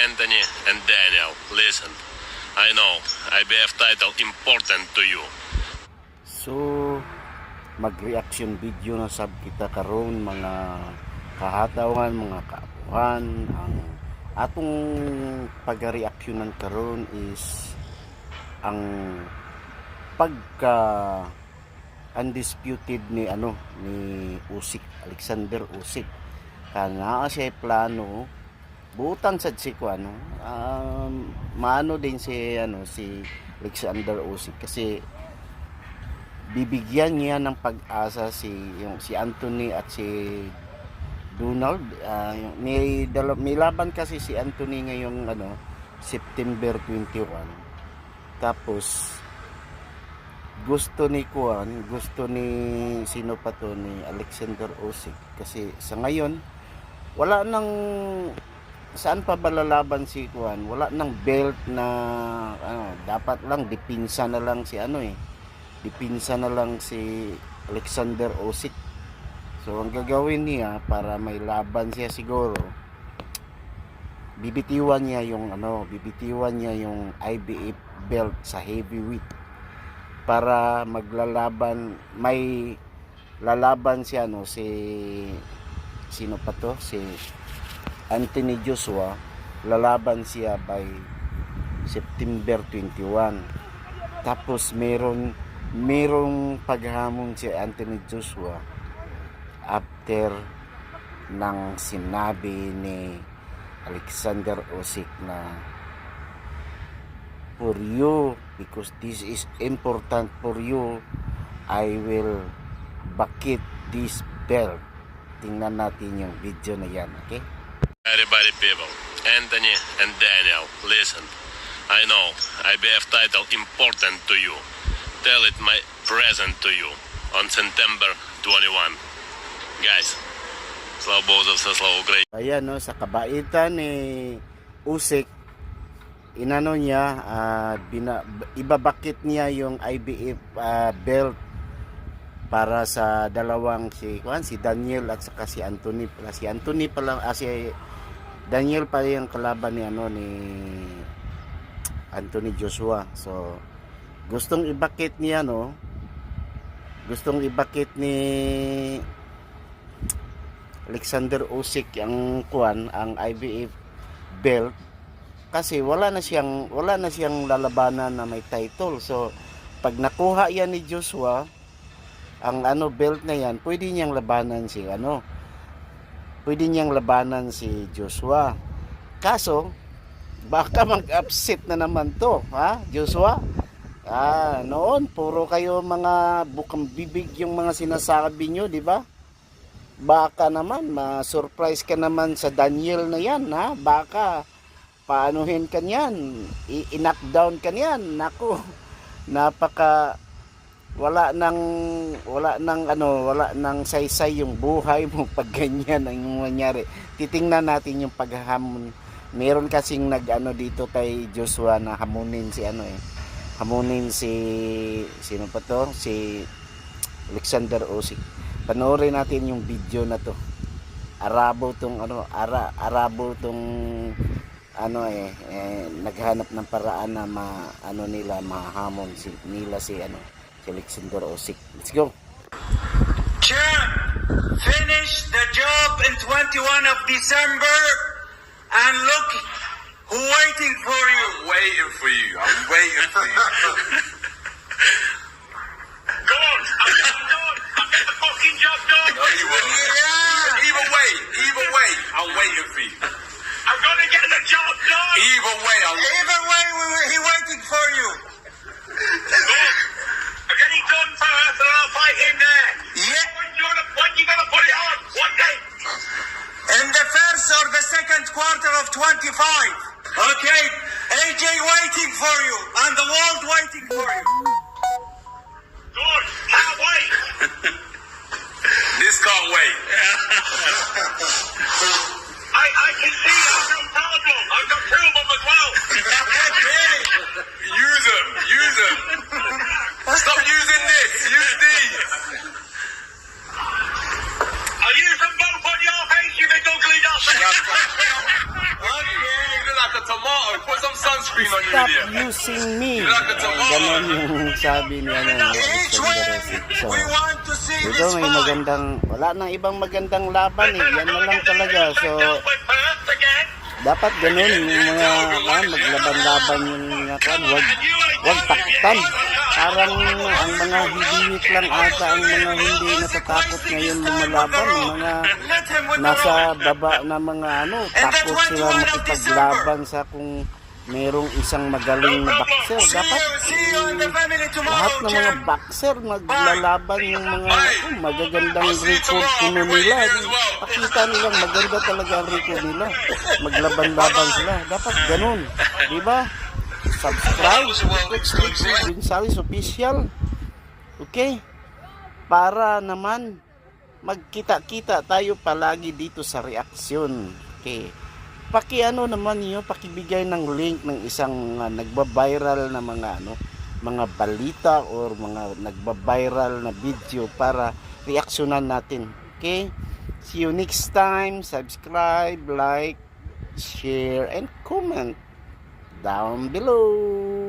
Anthony and Daniel, listen. I know IBF title important to you. So, mag-reaction video na sab kita karon mga kahatawan, mga kaapuhan. Ang atong pag-reactionan karon is ang pagka undisputed ni ano ni Usik Alexander Usik kana siya plano butan sad si ano. Um, maano din si ano si Alexander Usik kasi bibigyan niya ng pag-asa si yung si Anthony at si Donald. Yung, may, dala, may laban kasi si Anthony ngayong ano September 21 tapos gusto ni Kuan gusto ni sino pa to ni Alexander Osik kasi sa ngayon wala nang saan pa ba lalaban si Kuan wala nang belt na ano dapat lang dipinsa na lang si ano eh. Dipinsa na lang si Alexander Osik. So ang gagawin niya para may laban siya siguro bibitiwan niya yung ano, bibitiwan niya yung IBF belt sa heavyweight para maglalaban may lalaban siya no si sino pa to? Si Anthony Joshua lalaban siya by September 21 tapos meron merong paghamon si Anthony Joshua after ng sinabi ni Alexander Osik na for you because this is important for you I will bakit this belt. Tingnan natin yung video na yan okay Everybody people, Anthony and Daniel, listen. I know IBF title important to you. Tell it my present to you on September 21. Guys, слава Богу за все, слава Україні. Ayan no, sa kabaitan ni Usik, inano niya, ah, bina, ibabakit niya yung IBF ah, belt para sa dalawang si kuan si Daniel at saka si Anthony pala si Anthony pala ah, si Daniel pa yung kalaban ni ano ni Anthony Joshua. So gustong ibakit niya no? Gustong ibakit ni Alexander Usyk ang kuan ang IBF belt. Kasi wala na siyang wala na siyang lalabanan na may title. So pag nakuha yan ni Joshua ang ano belt na yan pwede niyang labanan si ano pwede niyang labanan si Joshua. Kaso baka mag-upset na naman to ha Joshua? Ah noon puro kayo mga bukang bibig yung mga sinasabi nyo di ba? Baka naman ma-surprise ka naman sa Daniel na yan ha? Baka paanuhin ka niyan i- i-knockdown ka niyan. Nako napaka wala nang wala nang ano wala nang saysay yung buhay mo pag ganyan ang mangyari. Titingnan natin yung paghamon meron kasing nag ano dito kay Joshua na hamunin si ano eh. Hamunin si sino pa to? Si Alexander Osik panoorin natin yung video na to. Arabo tong ano ara Arabo tong ano eh, eh naghanap ng paraan na ma ano nila mahamon si nila si ano si Alexander Osik let's go Champ, finish the job in 21 of December and look who waiting for you. I'm waiting for you. I'm waiting for you. Go on, I'm done. I get the fucking job done. No, you won't. Yeah. Either way, either way, I'm waiting for you. I'm gonna get the job done. Either way, I'm. Either way, we were, he waiting for you. Of 25. Okay. AJ waiting for you and the world waiting for you. Good. Can't wait. This can't wait. I, I can see I'm from Telegram. I've got two of them as well. okay. Use them. Use them. Stop using this. Use these. I'll use them both on your face, you big ugly dustard. Stop using me. Ganon yung sabi ni ano. So, we want to see ito this may magandang, wala nang ibang magandang laban eh. Yan na lang talaga. So, dapat ganun yung mga ah, maglaban-laban yung mga kan. Wag, wag taktan. Parang ang mga hihiwit lang ata ang mga hindi natatakot ngayon lumalaban. Ang mga nasa baba na mga ano, takot sila makipaglaban sa kung merong isang magaling na boxer. Dapat lahat ng mga boxer maglalaban yung mga oh, magagandang record kuno nila. Pakita nilang maganda talaga ang record nila. Maglaban-laban sila. Dapat ganun. Di ba? Subscribe to Gonzales Official. Okay? Para naman magkita-kita tayo palagi dito sa reaksyon. Okay. Paki-ano naman niyo, pakibigay ng link ng isang uh, nagba-viral na mga ano, mga balita or mga nagba-viral na video para reaksyonan natin. Okay? See you next time. Subscribe, like, share, and comment down below.